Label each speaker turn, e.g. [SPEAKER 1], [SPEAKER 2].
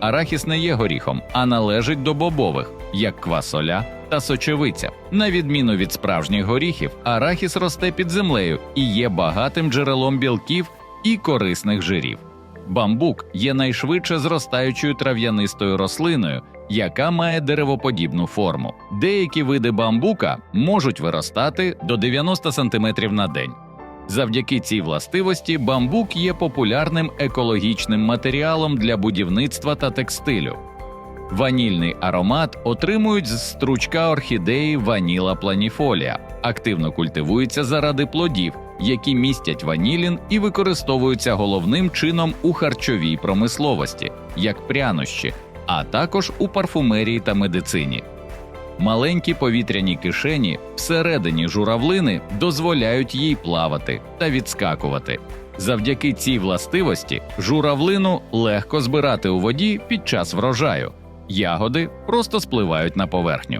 [SPEAKER 1] арахіс не є горіхом, а належить до бобових, як квасоля та сочевиця. На відміну від справжніх горіхів, арахіс росте під землею і є багатим джерелом білків і корисних жирів. Бамбук є найшвидше зростаючою трав'янистою рослиною, яка має деревоподібну форму. Деякі види бамбука можуть виростати до 90 см на день. Завдяки цій властивості бамбук є популярним екологічним матеріалом для будівництва та текстилю. Ванільний аромат отримують з стручка орхідеї ваніла планіфолія, активно культивується заради плодів, які містять ванілін і використовуються головним чином у харчовій промисловості, як прянощі, а також у парфумерії та медицині. Маленькі повітряні кишені всередині журавлини дозволяють їй плавати та відскакувати. Завдяки цій властивості журавлину легко збирати у воді під час врожаю. Ягоди просто спливають на поверхню.